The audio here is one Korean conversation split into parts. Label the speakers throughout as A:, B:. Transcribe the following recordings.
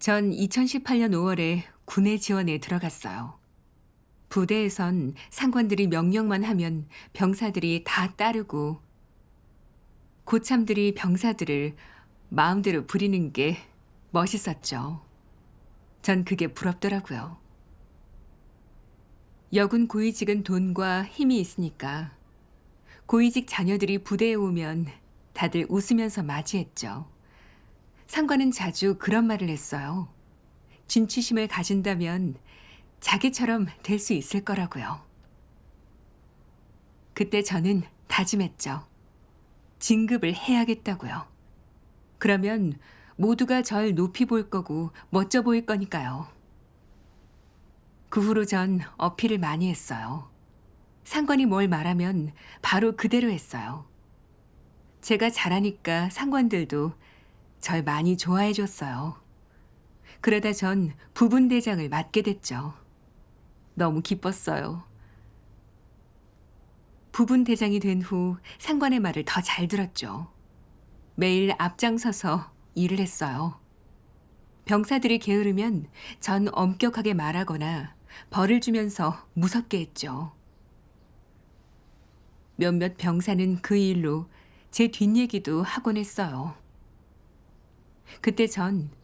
A: 전 2018년 5월에 군에 지원에 들어갔어요. 부대에선 상관들이 명령만 하면 병사들이 다 따르고 고참들이 병사들을 마음대로 부리는 게 멋있었죠. 전 그게 부럽더라고요. 여군 고위직은 돈과 힘이 있으니까 고위직 자녀들이 부대에 오면 다들 웃으면서 맞이했죠. 상관은 자주 그런 말을 했어요. 진취심을 가진다면 자기처럼 될 수 있을 거라고요. 그때 저는 다짐했죠. 진급을 해야겠다고요. 그러면 모두가 절 높이 볼 거고 멋져 보일 거니까요. 그 후로 전 어필을 많이 했어요. 상관이 뭘 말하면 바로 그대로 했어요. 제가 잘하니까 상관들도 절 많이 좋아해 줬어요. 그러다 전 부분대장을 맡게 됐죠. 너무 기뻤어요. 부분대장이 된 후 상관의 말을 더 잘 들었죠. 매일 앞장서서 일을 했어요. 병사들이 게으르면 전 엄격하게 말하거나 벌을 주면서 무섭게 했죠. 몇몇 병사는 그 일로 제 뒷얘기도 하곤 했어요. 그때 전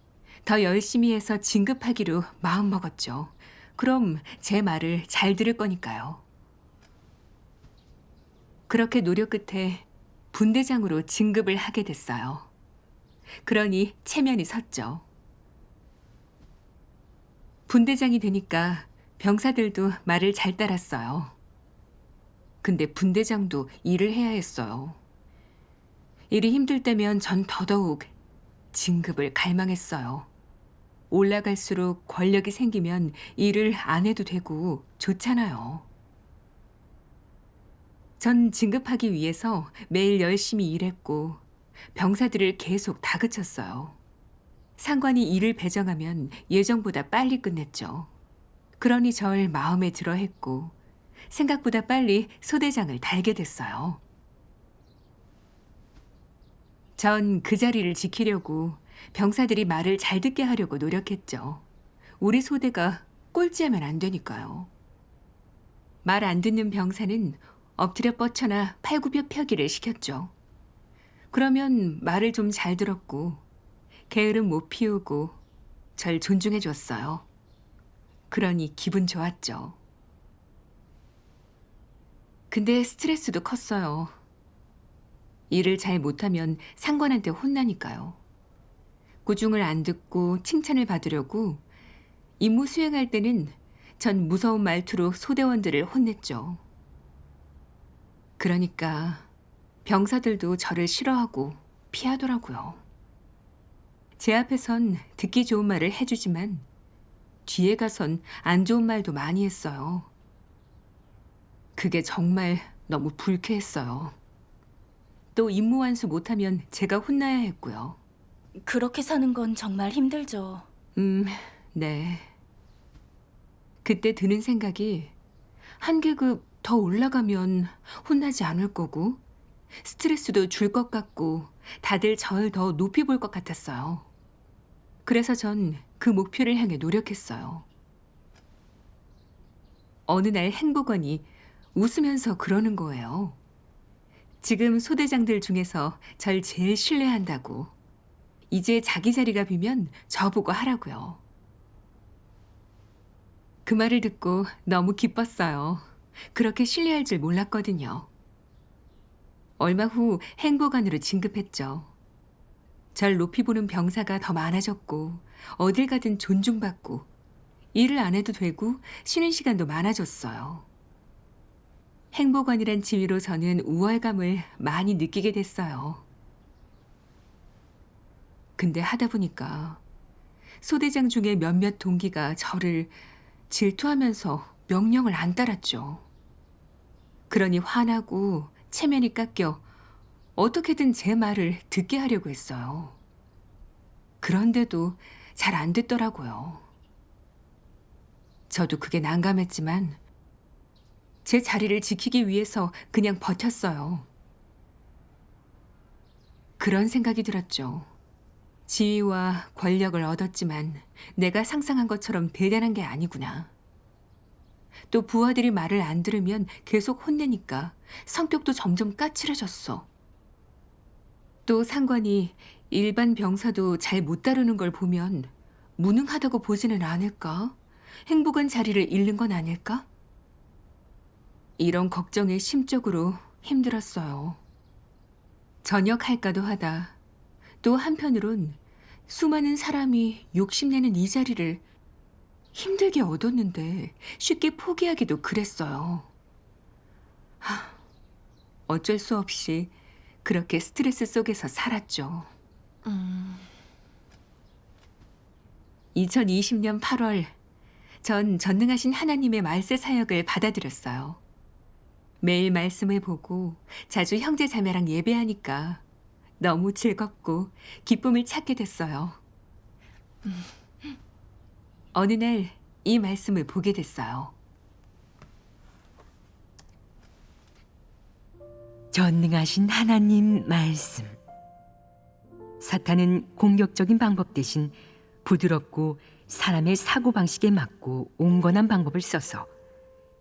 A: 더 열심히 해서 진급하기로 마음먹었죠. 그럼 제 말을 잘 들을 거니까요. 그렇게 노력 끝에 분대장으로 진급을 하게 됐어요. 그러니 체면이 섰죠. 분대장이 되니까 병사들도 말을 잘 따랐어요. 근데 분대장도 일을 해야 했어요. 일이 힘들 때면 전 더더욱 진급을 갈망했어요. 올라갈수록 권력이 생기면 일을 안 해도 되고 좋잖아요. 전 진급하기 위해서 매일 열심히 일했고 병사들을 계속 다그쳤어요. 상관이 일을 배정하면 예정보다 빨리 끝냈죠. 그러니 절 마음에 들어 했고 생각보다 빨리 소대장을 달게 됐어요. 전 그 자리를 지키려고 병사들이 말을 잘 듣게 하려고 노력했죠. 우리 소대가 꼴찌하면 안 되니까요. 말 안 듣는 병사는 엎드려 뻗쳐나 팔굽혀 펴기를 시켰죠. 그러면 말을 좀 잘 들었고 게으름 못 피우고 절 존중해 줬어요. 그러니 기분 좋았죠. 근데 스트레스도 컸어요. 일을 잘 못하면 상관한테 혼나니까요. 꾸중을 안 듣고 칭찬을 받으려고 임무 수행할 때는 전 무서운 말투로 소대원들을 혼냈죠. 그러니까 병사들도 저를 싫어하고 피하더라고요. 제 앞에선 듣기 좋은 말을 해주지만 뒤에 가선 안 좋은 말도 많이 했어요. 그게 정말 너무 불쾌했어요. 또 임무 완수 못하면 제가 혼나야 했고요.
B: 그렇게 사는 건 정말 힘들죠.
A: 음, 네. 그때 드는 생각이 한 계급 더 올라가면 혼나지 않을 거고 스트레스도 줄 것 같고 다들 절 더 높이 볼 것 같았어요. 그래서 전 그 목표를 향해 노력했어요. 어느 날 행복원이 웃으면서 그러는 거예요. 지금 소대장들 중에서 절 제일 신뢰한다고. 이제 자기 자리가 비면 저보고 하라고요. 그 말을 듣고 너무 기뻤어요. 그렇게 신뢰할 줄 몰랐거든요. 얼마 후 행보관으로 진급했죠. 절 높이 보는 병사가 더 많아졌고 어딜 가든 존중받고 일을 안 해도 되고 쉬는 시간도 많아졌어요. 행보관이란 지위로 저는 우월감을 많이 느끼게 됐어요. 근데 하다 보니까 소대장 중에 몇몇 동기가 저를 질투하면서 명령을 안 따랐죠. 그러니 화나고 체면이 깎여 어떻게든 제 말을 듣게 하려고 했어요. 그런데도 잘 안 됐더라고요. 저도 그게 난감했지만 제 자리를 지키기 위해서 그냥 버텼어요. 그런 생각이 들었죠. 지위와 권력을 얻었지만 내가 상상한 것처럼 대단한 게 아니구나. 또 부하들이 말을 안 들으면 계속 혼내니까 성격도 점점 까칠해졌어. 또 상관이 일반 병사도 잘 못 다루는 걸 보면 무능하다고 보지는 않을까? 행복한 자리를 잃는 건 아닐까? 이런 걱정에 심적으로 힘들었어요. 전역할까도 하다. 또 한편으론 수많은 사람이 욕심내는 이 자리를 힘들게 얻었는데 쉽게 포기하기도 그랬어요. 하, 어쩔 수 없이 그렇게 스트레스 속에서 살았죠. 2020년 8월, 전 전능하신 하나님의 말세 사역을 받아들였어요. 매일 말씀을 보고 자주 형제 자매랑 예배하니까 너무 즐겁고 기쁨을 찾게 됐어요. 어느 날 이 말씀을 보게 됐어요.
C: 전능하신 하나님 말씀. 사탄은 공격적인 방법 대신 부드럽고 사람의 사고 방식에 맞고 온건한 방법을 써서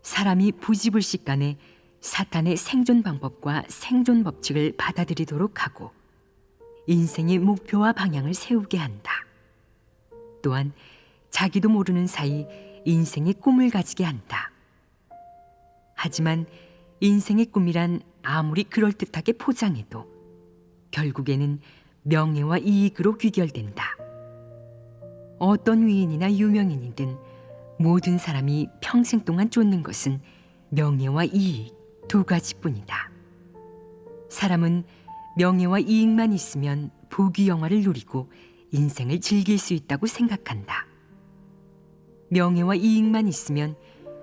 C: 사람이 부지불식간에 사탄의 생존 방법과 생존 법칙을 받아들이도록 하고 인생의 목표와 방향을 세우게 한다. 또한 자기도 모르는 사이 인생의 꿈을 가지게 한다. 하지만 인생의 꿈이란 아무리 그럴듯하게 포장해도 결국에는 명예와 이익으로 귀결된다. 어떤 위인이나 유명인이든 모든 사람이 평생 동안 쫓는 것은 명예와 이익 두 가지뿐이다. 사람은 명예와 이익만 있으면 부귀 영화를 누리고 인생을 즐길 수 있다고 생각한다. 명예와 이익만 있으면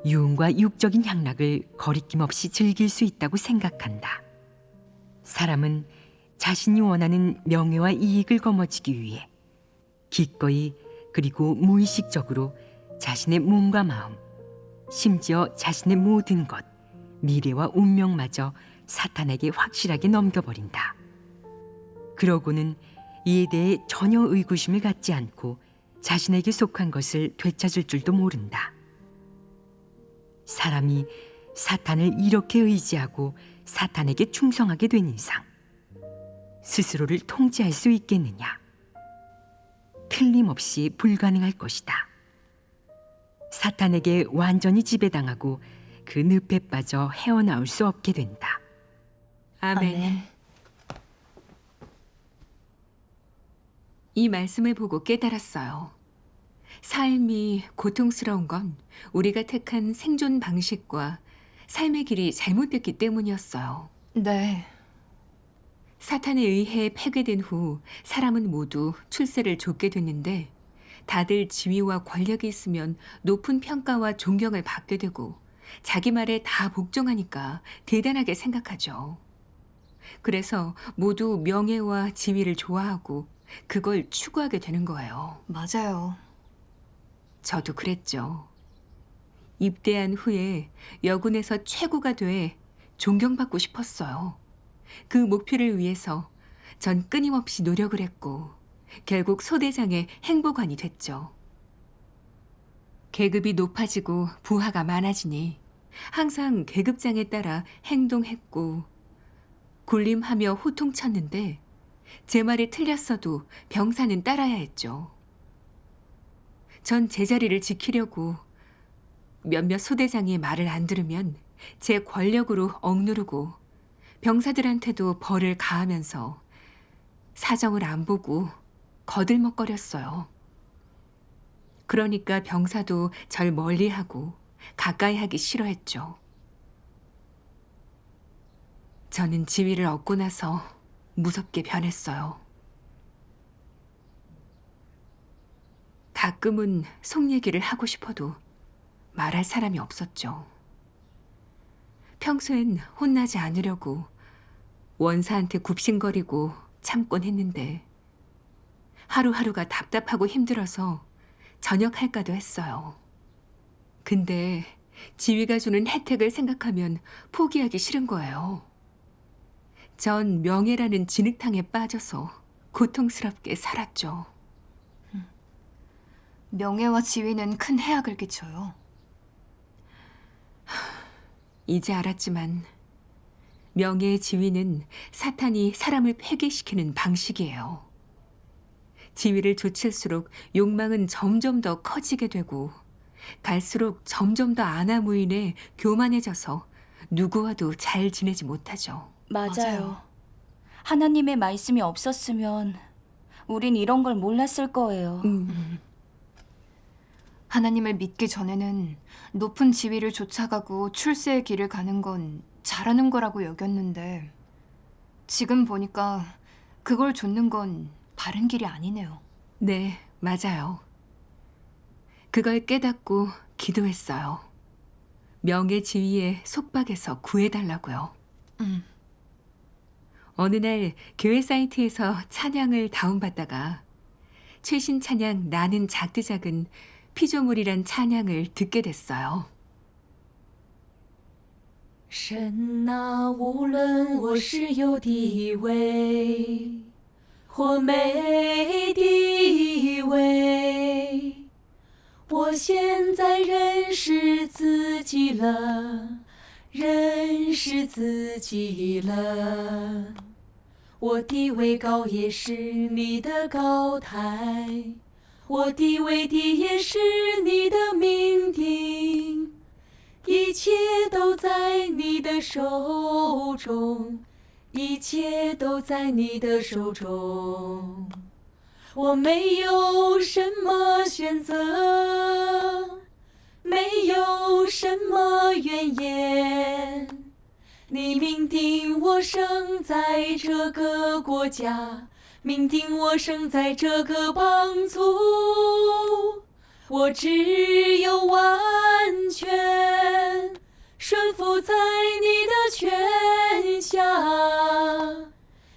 C: 유흥과 육적인 향락을 거리낌 없이 즐길 수 있다고 생각한다. 사람은 자신이 원하는 명예와 이익을 거머쥐기 위해 기꺼이 그리고 무의식적으로 자신의 몸과 마음, 심지어 자신의 모든 것, 미래와 운명마저 사탄에게 확실하게 넘겨버린다. 그러고는 이에 대해 전혀 의구심을 갖지 않고 자신에게 속한 것을 되찾을 줄도 모른다. 사람이 사탄을 이렇게 의지하고 사탄에게 충성하게 된 이상 스스로를 통제할 수 있겠느냐? 틀림없이 불가능할 것이다. 사탄에게 완전히 지배당하고 그 늪에 빠져 헤어나올 수 없게 된다.
A: 아멘. 이 말씀을 보고 깨달았어요. 삶이 고통스러운 건 우리가 택한 생존 방식과 삶의 길이 잘못됐기 때문이었어요.
B: 네.
A: 사탄에 의해 폐괴된 후 사람은 모두 출세를 좇게 됐는데 다들 지위와 권력이 있으면 높은 평가와 존경을 받게 되고 자기 말에 다 복종하니까 대단하게 생각하죠. 그래서 모두 명예와 지위를 좋아하고 그걸 추구하게 되는 거예요.
B: 맞아요.
A: 저도 그랬죠. 입대한 후에 여군에서 최고가 돼 존경받고 싶었어요. 그 목표를 위해서 전 끊임없이 노력을 했고 결국 소대장의 행보관이 됐죠. 계급이 높아지고 부하가 많아지니 항상 계급장에 따라 행동했고 군림하며 호통쳤는데 제 말이 틀렸어도 병사는 따라야 했죠. 전 제자리를 지키려고 몇몇 소대장이 말을 안 들으면 제 권력으로 억누르고 병사들한테도 벌을 가하면서 사정을 안 보고 거들먹거렸어요. 그러니까 병사도 절 멀리하고 가까이 하기 싫어했죠. 저는 지위를 얻고 나서 무섭게 변했어요. 가끔은 속 얘기를 하고 싶어도 말할 사람이 없었죠. 평소엔 혼나지 않으려고 원사한테 굽신거리고 참곤 했는데 하루하루가 답답하고 힘들어서 전역할까도 했어요. 근데 지위가 주는 혜택을 생각하면 포기하기 싫은 거예요. 전 명예라는 진흙탕에 빠져서 고통스럽게 살았죠.
D: 명예와 지위는 큰 해악을 끼쳐요.
A: 이제 알았지만 명예의 지위는 사탄이 사람을 폐괴시키는 방식이에요. 지위를 좇을수록 욕망은 점점 더 커지게 되고 갈수록 점점 더 아나무인에 교만해져서 누구와도 잘 지내지 못하죠.
B: 맞아요.
D: 맞아요.
B: 하나님의 말씀이 없었으면 우린 이런 걸 몰랐을 거예요.
A: 음,
D: 하나님을 믿기 전에는 높은 지위를 쫓아가고 출세의 길을 가는 건 잘하는 거라고 여겼는데 지금 보니까 그걸 좇는 건 바른 길이 아니네요.
A: 네, 맞아요. 그걸 깨닫고 기도했어요. 명예 지위의 속박에서 구해달라고요.
D: 음.
A: 어느 날 교회 사이트에서 찬양을 다운받다가 최신 찬양 나는 작디작은 피조물이란 찬양을 듣게 됐어요.
E: 神啊，无论我是有地位或没地位， 我现在认识自己了，认识自己了。我地位高也是你的高台，我地位低也是你的命定。一切都在你的手中，一切都在你的手中。我没有什么选择，什么怨言。你命定我生在这个国家，命定我生在这个邦族。我只有完全顺服在你的权下，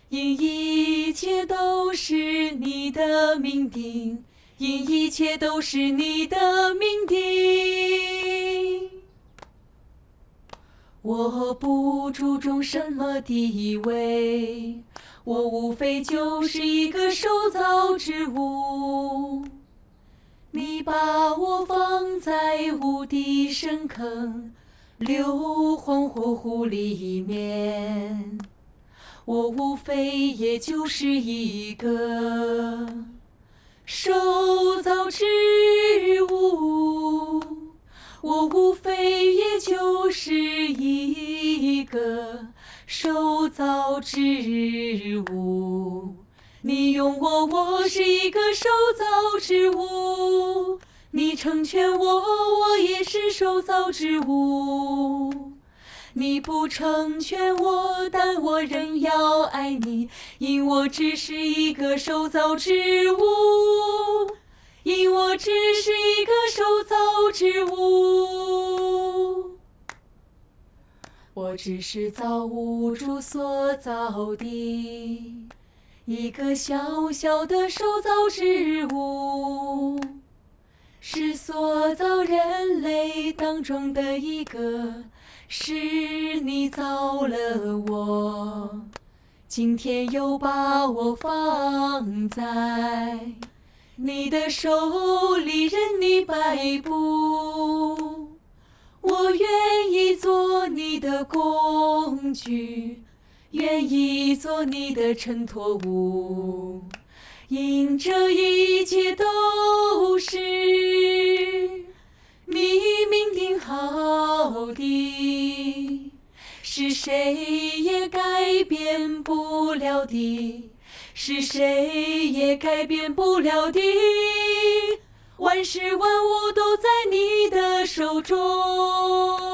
E: 因一切都是你的命定，因一切都是你的命定。我不注重什么地位，我无非就是一个手造之物。你把我放在无底深坑、硫磺火湖里面，我无非也就是一个手造之物，我无非也就是一个受造之物。你用我，我是一个受造之物；你成全我，我也是受造之物。你不成全我，但我仍要爱你，因我只是一个受造之物，因我只是一个受造之物。我只是造物主所造的。一个小小的手造之物，是塑造人类当中的一个，是你造了我，今天又把我放在你的手里，任你摆布，我愿意做你的工具。愿意做你的衬托物，因这一切都是你命定好的，是谁也改变不了的，是谁也改变不了的。万事万物都在你的手中。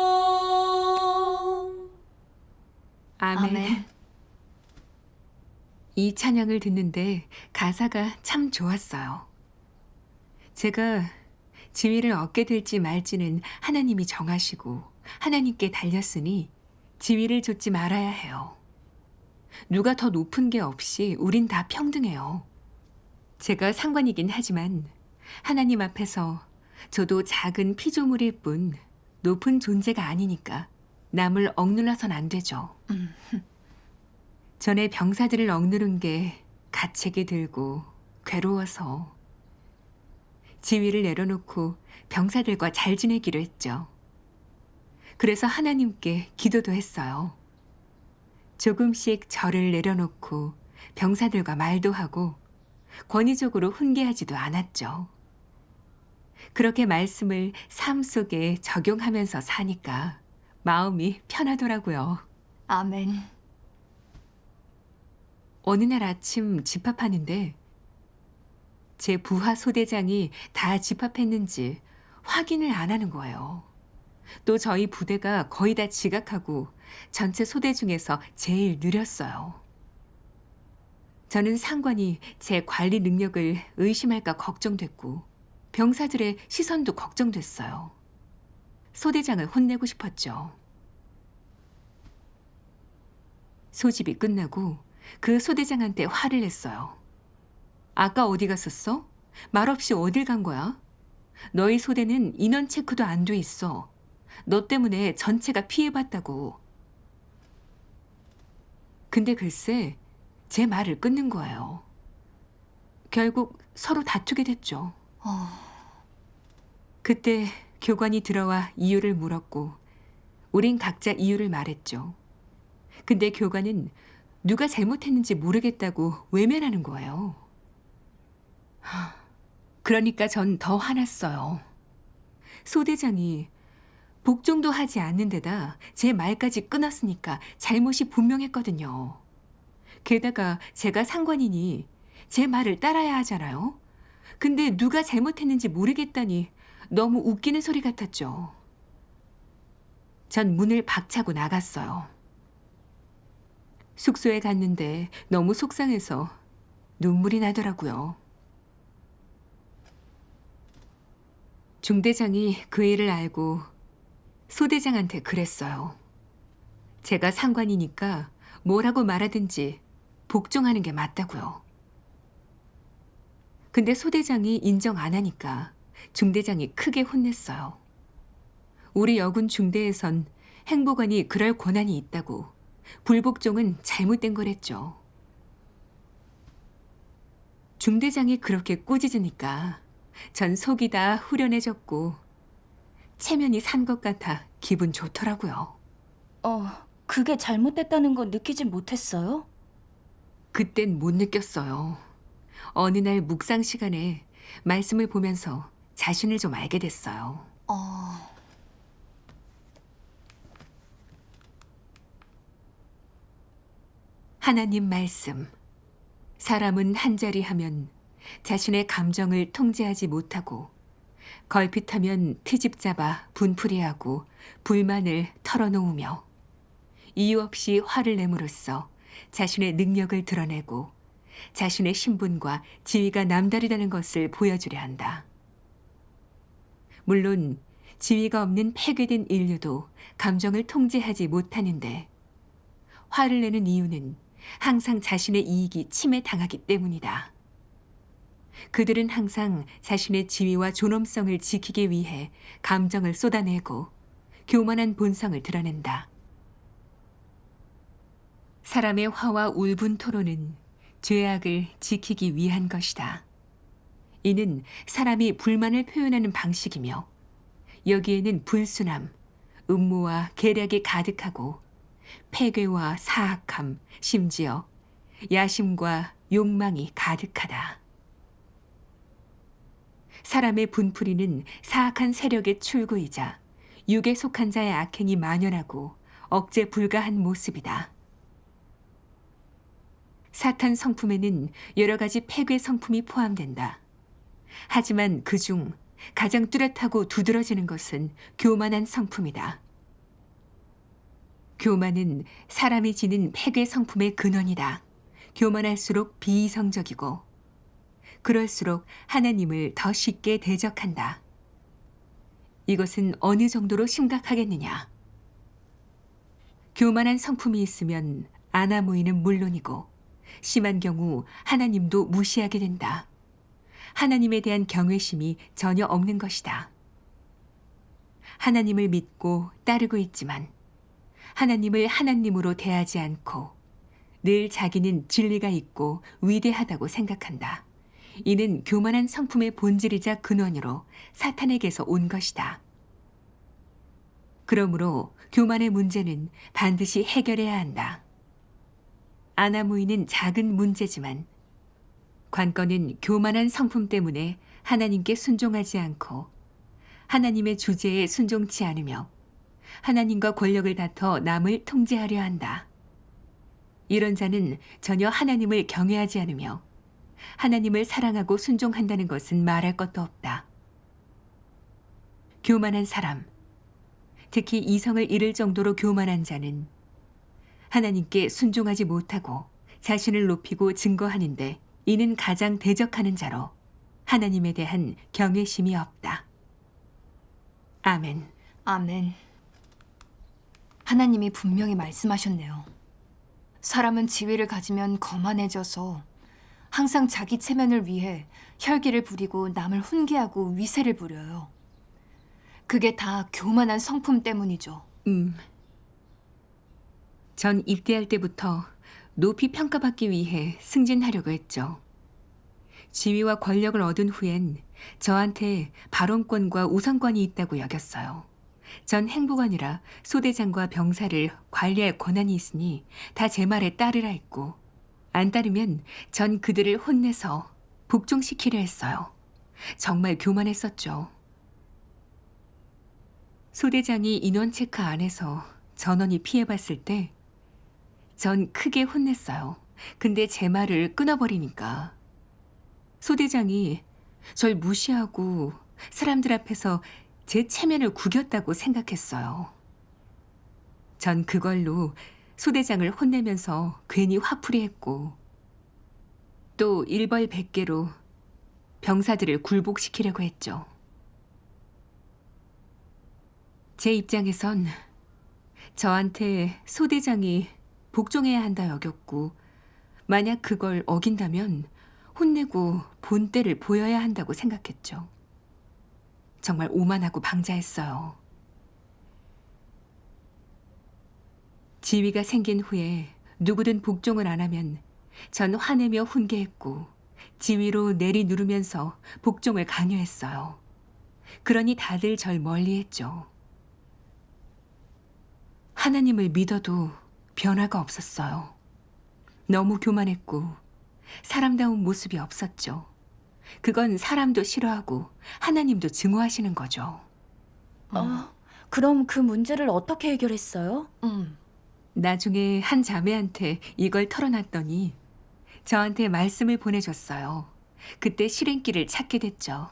A: 아멘.
D: 아멘.
A: 이 찬양을 듣는데 가사가 참 좋았어요. 제가 지위를 얻게 될지 말지는 하나님이 정하시고 하나님께 달렸으니 지위를 좇지 말아야 해요. 누가 더 높은 게 없이 우린 다 평등해요. 제가 상관이긴 하지만 하나님 앞에서 저도 작은 피조물일 뿐 높은 존재가 아니니까 남을 억눌러선 안 되죠.
D: 음.
A: 전에 병사들을 억누른 게 가책이 들고 괴로워서 지위를 내려놓고 병사들과 잘 지내기로 했죠. 그래서 하나님께 기도도 했어요. 조금씩 저를 내려놓고 병사들과 말도 하고 권위적으로 훈계하지도 않았죠. 그렇게 말씀을 삶 속에 적용하면서 사니까 마음이 편하더라고요.
D: 아멘.
A: 어느 날 아침 집합하는데 제 부하 소대장이 다 집합했는지 확인을 안 하는 거예요. 또 저희 부대가 거의 다 지각하고 전체 소대 중에서 제일 느렸어요. 저는 상관이 제 관리 능력을 의심할까 걱정됐고 병사들의 시선도 걱정됐어요. 소대장을 혼내고 싶었죠. 소집이 끝나고 그 소대장한테 화를 냈어요. 아까 어디 갔었어? 말없이 어딜 간 거야? 너희 소대는 인원 체크도 안 돼 있어. 너 때문에 전체가 피해봤다고. 근데 글쎄, 제 말을 끊는 거예요. 결국 서로 다투게 됐죠.
D: 어,
A: 그때 교관이 들어와 이유를 물었고, 우린 각자 이유를 말했죠. 근데 교관은 누가 잘못했는지 모르겠다고 외면하는 거예요. 하, 그러니까 전 더 화났어요. 소대장이 복종도 하지 않는 데다 제 말까지 끊었으니까 잘못이 분명했거든요. 게다가 제가 상관이니 제 말을 따라야 하잖아요. 근데 누가 잘못했는지 모르겠다니 너무 웃기는 소리 같았죠. 전 문을 박차고 나갔어요. 숙소에 갔는데 너무 속상해서 눈물이 나더라고요. 중대장이 그 일을 알고 소대장한테 그랬어요. 제가 상관이니까 뭐라고 말하든지 복종하는 게 맞다고요. 근데 소대장이 인정 안 하니까 중대장이 크게 혼냈어요. 우리 여군 중대에선 행보관이 그럴 권한이 있다고 불복종은 잘못된 거랬죠. 중대장이 그렇게 꾸짖으니까 전 속이 다 후련해졌고 체면이 산 것 같아 기분 좋더라고요.
B: 어, 그게 잘못됐다는 거 느끼지 못했어요?
A: 그땐 못 느꼈어요. 어느 날 묵상 시간에 말씀을 보면서 자신을 좀 알게 됐어요.
D: 어,
A: 하나님 말씀. 사람은 한 자리 하면 자신의 감정을 통제하지 못하고 걸핏하면 트집 잡아 분풀이하고 불만을 털어놓으며 이유 없이 화를 내므로써 자신의 능력을 드러내고 자신의 신분과 지위가 남다르다는 것을 보여주려 한다. 물론 지위가 없는 폐괴된 인류도 감정을 통제하지 못하는데 화를 내는 이유는 항상 자신의 이익이 침해당하기 때문이다. 그들은 항상 자신의 지위와 존엄성을 지키기 위해 감정을 쏟아내고 교만한 본성을 드러낸다. 사람의 화와 울분 토로는 죄악을 지키기 위한 것이다. 이는 사람이 불만을 표현하는 방식이며 여기에는 불순함, 음모와 계략이 가득하고 폐괴와 사악함, 심지어 야심과 욕망이 가득하다. 사람의 분풀이는 사악한 세력의 출구이자 육에 속한 자의 악행이 만연하고 억제 불가한 모습이다. 사탄 성품에는 여러 가지 폐괴 성품이 포함된다. 하지만 그 중 가장 뚜렷하고 두드러지는 것은 교만한 성품이다. 교만은 사람이 지닌 폐괴 성품의 근원이다. 교만할수록 비이성적이고 그럴수록 하나님을 더 쉽게 대적한다. 이것은 어느 정도로 심각하겠느냐? 교만한 성품이 있으면 아나무이는 물론이고 심한 경우 하나님도 무시하게 된다. 하나님에 대한 경외심이 전혀 없는 것이다. 하나님을 믿고 따르고 있지만 하나님을 하나님으로 대하지 않고 늘 자기는 진리가 있고 위대하다고 생각한다. 이는 교만한 성품의 본질이자 근원으로 사탄에게서 온 것이다. 그러므로 교만의 문제는 반드시 해결해야 한다. 아나무이는 작은 문제지만 관건은 교만한 성품 때문에 하나님께 순종하지 않고 하나님의 주제에 순종치 않으며 하나님과 권력을 다퉈 남을 통제하려 한다. 이런 자는 전혀 하나님을 경외하지 않으며 하나님을 사랑하고 순종한다는 것은 말할 것도 없다. 교만한 사람, 특히 이성을 잃을 정도로 교만한 자는 하나님께 순종하지 못하고 자신을 높이고 증거하는데 이는 가장 대적하는 자로 하나님에 대한 경외심이 없다. 아멘.
D: 아멘. 하나님이 분명히 말씀하셨네요. 사람은 지위를 가지면 거만해져서 항상 자기 체면을 위해 혈기를 부리고 남을 훈계하고 위세를 부려요. 그게 다 교만한 성품 때문이죠.
A: 음. 전 입대할 때부터 높이 평가받기 위해 승진하려고 했죠. 지위와 권력을 얻은 후엔 저한테 발언권과 우선권이 있다고 여겼어요. 전 행보관이라 소대장과 병사를 관리할 권한이 있으니 다 제 말에 따르라 했고 안 따르면 전 그들을 혼내서 복종시키려 했어요. 정말 교만했었죠. 소대장이 인원 체크 안에서 전원이 피해봤을 때 전 크게 혼냈어요. 근데 제 말을 끊어버리니까 소대장이 절 무시하고 사람들 앞에서 제 체면을 구겼다고 생각했어요. 전 그걸로 소대장을 혼내면서 괜히 화풀이 했고 또 일벌백계로 병사들을 굴복시키려고 했죠. 제 입장에선 저한테 소대장이 복종해야 한다 여겼고 만약 그걸 어긴다면 혼내고 본때를 보여야 한다고 생각했죠. 정말 오만하고 방자했어요. 지위가 생긴 후에 누구든 복종을 안 하면 전 화내며 훈계했고 지위로 내리 누르면서 복종을 강요했어요. 그러니 다들 절 멀리했죠. 하나님을 믿어도 변화가 없었어요. 너무 교만했고 사람다운 모습이 없었죠. 그건 사람도 싫어하고 하나님도 증오하시는 거죠.
B: 어, 그럼 그 문제를 어떻게 해결했어요?
D: 음,
A: 나중에 한 자매한테 이걸 털어놨더니 저한테 말씀을 보내줬어요. 그때 실행길을 찾게 됐죠.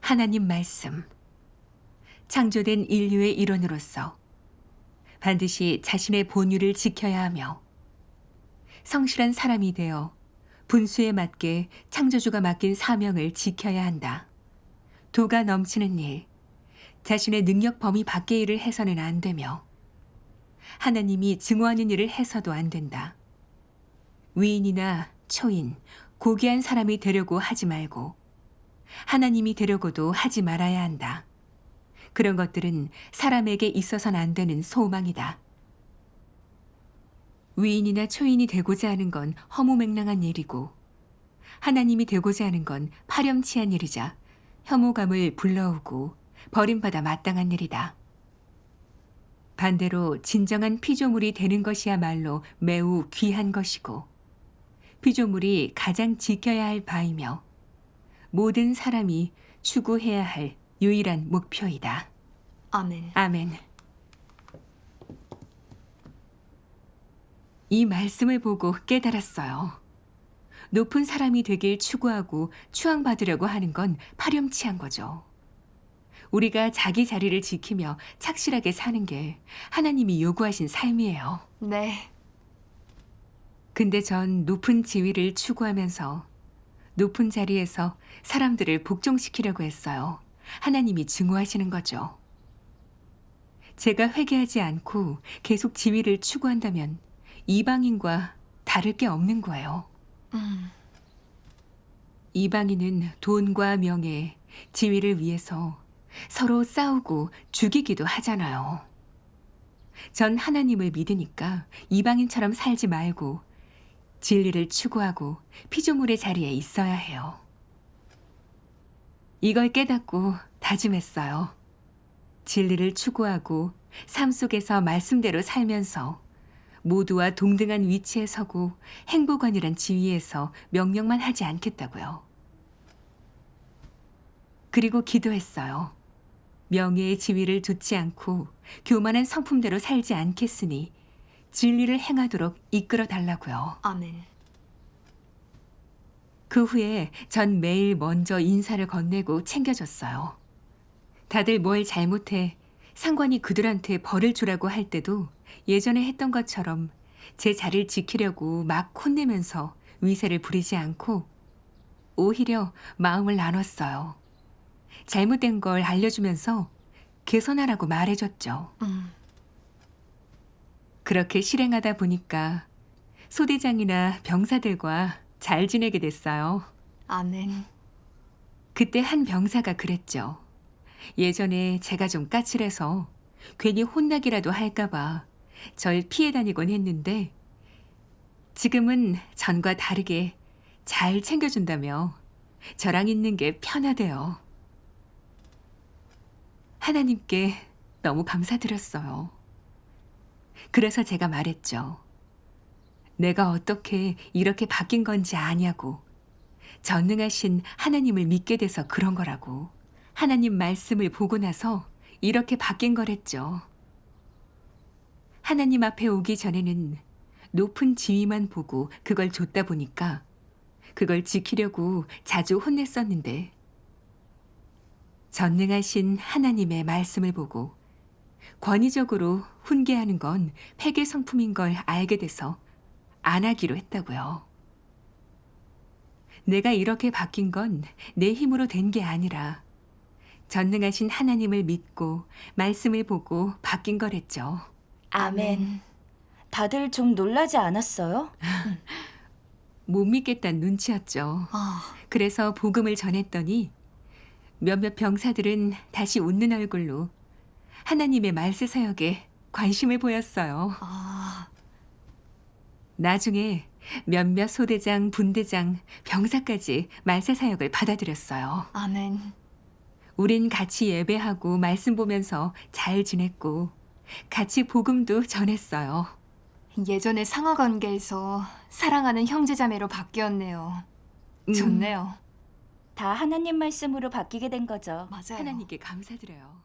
A: 하나님 말씀. 창조된 인류의 일원으로서 반드시 자신의 본유를 지켜야 하며 성실한 사람이 되어 분수에 맞게 창조주가 맡긴 사명을 지켜야 한다. 도가 넘치는 일, 자신의 능력 범위 밖의 일을 해서는 안 되며 하나님이 증오하는 일을 해서도 안 된다. 위인이나 초인, 고귀한 사람이 되려고 하지 말고 하나님이 되려고도 하지 말아야 한다. 그런 것들은 사람에게 있어서는 안 되는 소망이다. 위인이나 초인이 되고자 하는 건 허무맹랑한 일이고 하나님이 되고자 하는 건 파렴치한 일이자 혐오감을 불러오고 버림받아 마땅한 일이다. 반대로 진정한 피조물이 되는 것이야말로 매우 귀한 것이고 피조물이 가장 지켜야 할 바이며 모든 사람이 추구해야 할 유일한 목표이다.
D: 아멘.
A: 아멘. 이 말씀을 보고 깨달았어요. 높은 사람이 되길 추구하고 추앙받으려고 하는 건 파렴치한 거죠. 우리가 자기 자리를 지키며 착실하게 사는 게 하나님이 요구하신 삶이에요.
D: 네,
A: 근데 전 높은 지위를 추구하면서 높은 자리에서 사람들을 복종시키려고 했어요. 하나님이 증오하시는 거죠. 제가 회개하지 않고 계속 지위를 추구한다면 이방인과 다를 게 없는 거예요.
D: 음,
A: 이방인은 돈과 명예, 지위를 위해서 서로 싸우고 죽이기도 하잖아요. 전 하나님을 믿으니까 이방인처럼 살지 말고 진리를 추구하고 피조물의 자리에 있어야 해요. 이걸 깨닫고 다짐했어요. 진리를 추구하고 삶 속에서 말씀대로 살면서 모두와 동등한 위치에 서고 행복원이란 지위에서 명령만 하지 않겠다고요. 그리고 기도했어요. 명예의 지위를 두지 않고 교만한 성품대로 살지 않겠으니 진리를 행하도록 이끌어 달라고요.
D: 아멘.
A: 그 후에 전 매일 먼저 인사를 건네고 챙겨줬어요. 다들 뭘 잘못해 상관이 그들한테 벌을 주라고 할 때도 예전에 했던 것처럼 제 자리를 지키려고 막 혼내면서 위세를 부리지 않고 오히려 마음을 나눴어요. 잘못된 걸 알려주면서 개선하라고 말해줬죠.
D: 음,
A: 그렇게 실행하다 보니까 소대장이나 병사들과 잘 지내게 됐어요.
D: 아멘.
A: 그때 한 병사가 그랬죠. 예전에 제가 좀 까칠해서 괜히 혼나기라도 할까봐 절 피해 다니곤 했는데 지금은 전과 다르게 잘 챙겨준다며 저랑 있는 게 편하대요. 하나님께 너무 감사드렸어요. 그래서 제가 말했죠. 내가 어떻게 이렇게 바뀐 건지 아냐고. 전능하신 하나님을 믿게 돼서 그런 거라고. 하나님 말씀을 보고 나서 이렇게 바뀐 거랬죠. 하나님 앞에 오기 전에는 높은 지위만 보고 그걸 줬다 보니까 그걸 지키려고 자주 혼냈었는데 전능하신 하나님의 말씀을 보고 권위적으로 훈계하는 건 폐계 성품인 걸 알게 돼서 안 하기로 했다고요. 내가 이렇게 바뀐 건 내 힘으로 된 게 아니라 전능하신 하나님을 믿고 말씀을 보고 바뀐 거랬죠.
B: 아멘. 다들 좀 놀라지 않았어요?
A: 못 믿겠다는 눈치였죠.
D: 아,
A: 그래서 복음을 전했더니 몇몇 병사들은 다시 웃는 얼굴로 하나님의 말세 사역에 관심을 보였어요.
D: 아,
A: 나중에 몇몇 소대장, 분대장, 병사까지 말세 사역을 받아들였어요.
D: 아멘.
A: 우린 같이 예배하고 말씀 보면서 잘 지냈고 같이 복음도 전했어요.
D: 예전의 상하 관계에서 사랑하는 형제자매로 바뀌었네요.
A: 음,
D: 좋네요.
B: 다 하나님 말씀으로 바뀌게 된 거죠.
D: 맞아요.
A: 하나님께 감사드려요.